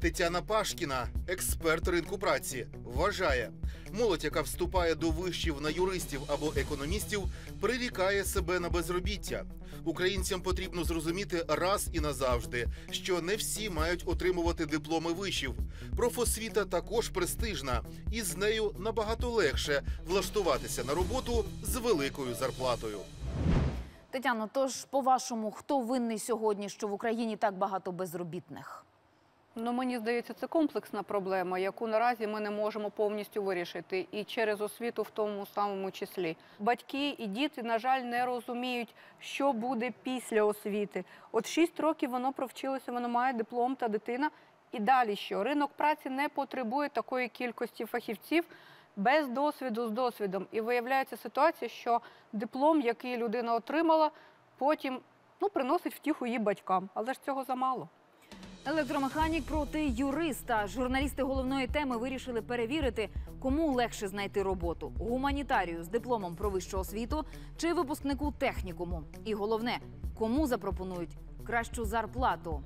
Тетяна Пашкіна, експерт ринку праці, вважає, молодь, яка вступає до вишів на юристів або економістів, прирікає себе на безробіття. Українцям потрібно зрозуміти раз і назавжди, що не всі мають отримувати дипломи вишів. Профосвіта також престижна, і з нею набагато легше влаштуватися на роботу з великою зарплатою. Тетяно, тож, по-вашому, хто винний сьогодні, що в Україні так багато безробітних? Ну, мені здається, це комплексна проблема, яку наразі ми не можемо повністю вирішити, і через освіту в тому самому числі. Батьки і діти, на жаль, не розуміють, що буде після освіти. От 6 років воно провчилося, воно має диплом та дитина. І далі що? Ринок праці не потребує такої кількості фахівців без досвіду з досвідом. І виявляється ситуація, що диплом, який людина отримала, потім ну, приносить втіху її батькам. Але ж цього замало. Електромеханік проти юриста. Журналісти головної теми вирішили перевірити, кому легше знайти роботу: гуманітарію з дипломом про вищу освіту чи випускнику технікуму. І головне, кому запропонують кращу зарплату.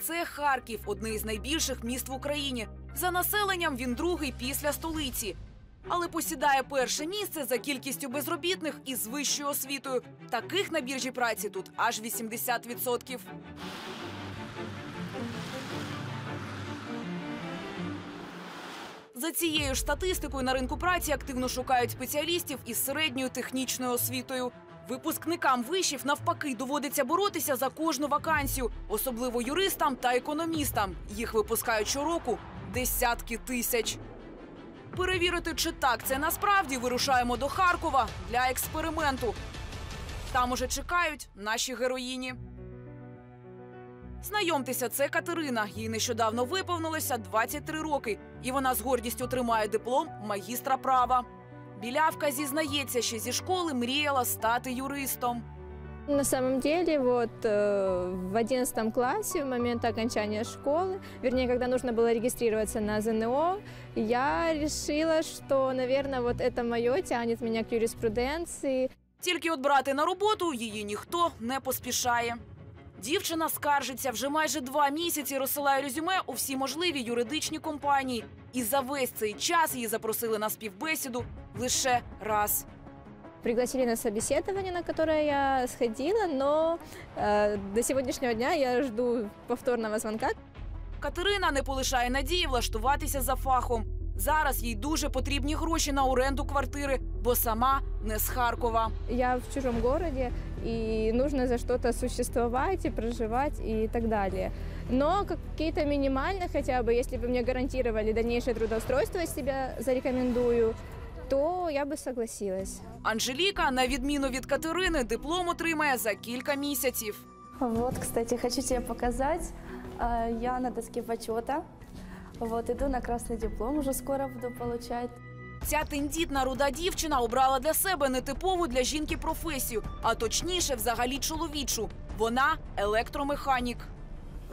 Це Харків, одне із найбільших міст в Україні. За населенням він другий після столиці. Але посідає перше місце за кількістю безробітних із вищою освітою. Таких на біржі праці тут аж 80%. За цією ж статистикою на ринку праці активно шукають спеціалістів із середньою технічною освітою. Випускникам вишів навпаки доводиться боротися за кожну вакансію, особливо юристам та економістам. Їх випускають щороку десятки тисяч. Перевірити, чи так це насправді вирушаємо до Харкова для експерименту. Там уже чекають наші героїні. Знайомтеся, це Катерина. Їй нещодавно виповнилося 23 роки, і вона з гордістю тримає диплом магістра права. Білявка зізнається, що зі школи мріяла стати юристом. На самом деле, вот э, в 11 классе, в момент окончания школы, вернее, когда нужно было регистрироваться на ЗНО, я решила, что, наверное, вот это мое тянет меня к юриспруденции. Тільки от брати на роботу її ніхто не поспішає. Дівчина скаржиться вже майже два місяці розсилає резюме у всі можливі юридичні компанії. І за весь цей час її запросили на співбесіду лише раз. Пригласили на собеседование, на которое я сходила, но э, до сегодняшнего дня я жду повторного звонка. Катерина не полишає надії влаштуватися за фахом. Зараз їй дуже потрібні гроші на оренду квартири, бо сама не з Харкова. Я в чужом городе, и нужно за что-то существовать и проживать и так далее. Но какие-то минимально хотя бы, если бы мне гарантировали дальнейшее трудоустройство, себя зарекомендую, то я бы согласилась. Анжеліка, на відміну від Катерини, диплом отримає за кілька місяців. Вот, кстати, хочу тебе показать. Я на доске почета. Вот, иду на красный диплом, уже скоро буду получать. Ця тендітна руда дівчина обрала для себе нетипову для жінки професію, а точніше, взагалі чоловічу. Вона електромеханік.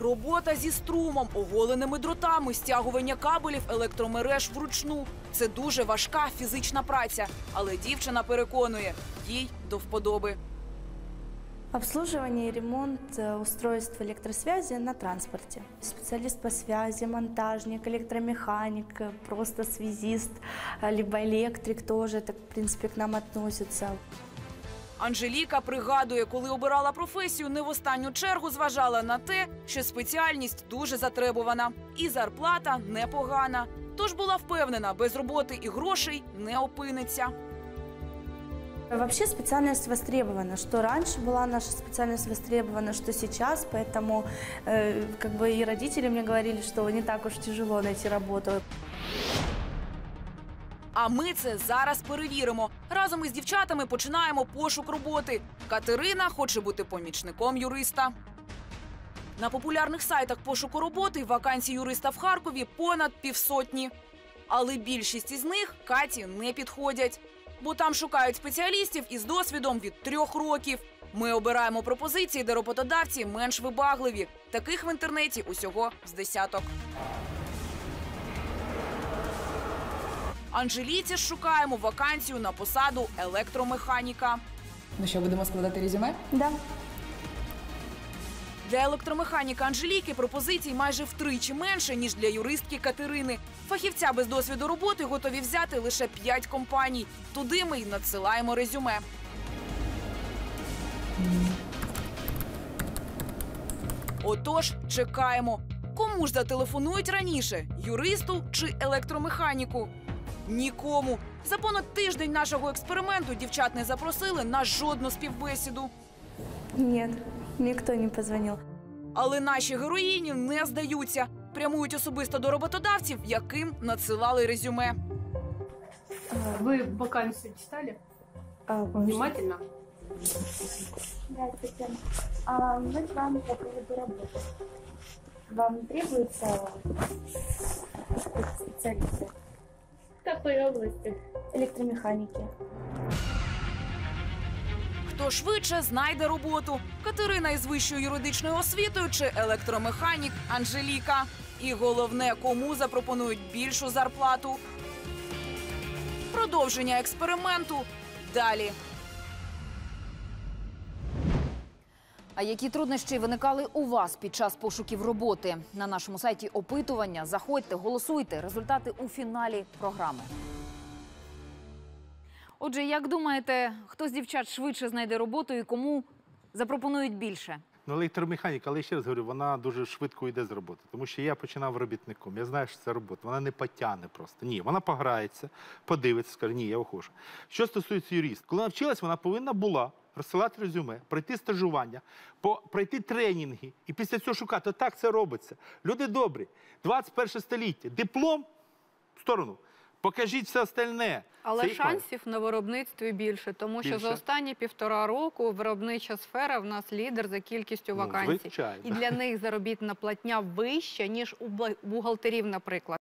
Робота зі струмом, оголеними дротами, стягування кабелів електромереж вручну. Це дуже важка фізична праця. Але дівчина переконує, їй до вподоби. Обслуживание и ремонт э, устройств электросвязи на транспорте. Специалист по связи, монтажник, электромеханик, э, просто связист, э, либо электрик тоже, так, в принципе, к нам относится. Анжеліка пригадує, коли обирала професію, не в останню чергу зважала на те, що спеціальність дуже затребувана, і зарплата непогана. Тож була впевнена, без роботи і грошей не опиниться. Вообще специальность востребована, что раньше была наша специальность востребована, что сейчас, поэтому э, как бы и родители мне говорили, что не так уж тяжело найти работу. А ми це зараз перевіримо. Разом із дівчатами починаємо пошук роботи. Катерина хоче бути помічником юриста. На популярних сайтах пошуку роботи вакансій юриста в Харкові понад півсотні. Але більшість із них Каті не підходять, бо там шукають спеціалістів із досвідом від трьох років. Ми обираємо пропозиції, де роботодавці менш вибагливі. Таких в інтернеті усього з десяток. Анжеліці шукаємо вакансію на посаду електромеханіка. Ну що, будемо складати резюме? Да. Для електромеханіка Анжеліки пропозицій майже втричі менше, ніж для юристки Катерини. Фахівця без досвіду роботи готові взяти лише 5 компаній. Туди ми й надсилаємо резюме. Отож, чекаємо. Кому ж зателефонують раніше юристу чи електромеханіку? Нікому. За понад тиждень нашого експерименту дівчат не запросили на жодну співбесіду. Нет, никто не позвонил. Але наші героїні не здаються. Прямують особисто до роботодавців, яким надсилали резюме. Вы вакансию читали А, внимательно? Здравствуйте. А, мы к вам по поводу работы. Вам требуются специалисты, В какой области? электромеханики? Хто швидше знайде роботу? Катерина із вищою юридичною освітою чи електромеханік Анжеліка. І головне, кому запропонують більшу зарплату. Продовження експерименту далі. Які труднощі виникали у вас під час пошуків роботи? На нашому сайті опитування. Заходьте, голосуйте. Результати у фіналі програми. Отже, як думаєте, хто з дівчат швидше знайде роботу і кому запропонують більше? Ну, електромеханіка, але ще раз говорю, вона дуже швидко йде з роботи. Тому що я починав робітником. Я знаю, що це робота. Вона не потягне просто. Ні, вона пограється, подивиться, скаже, ні, я ухожу. Що стосується юрист, коли вона вчилась, вона повинна була розсилати резюме, пройти стажування, пройти тренінги і після цього шукати. Так це робиться. Люди добрі, 21 століття, диплом в сторону. Покажіть все остальне. Але Це шансів на виробництві більше, тому що за останні півтора року виробнича сфера в нас лідер за кількістю Ну, вакансій. звичайно. І для них заробітна платня вища, ніж у бухгалтерів, наприклад.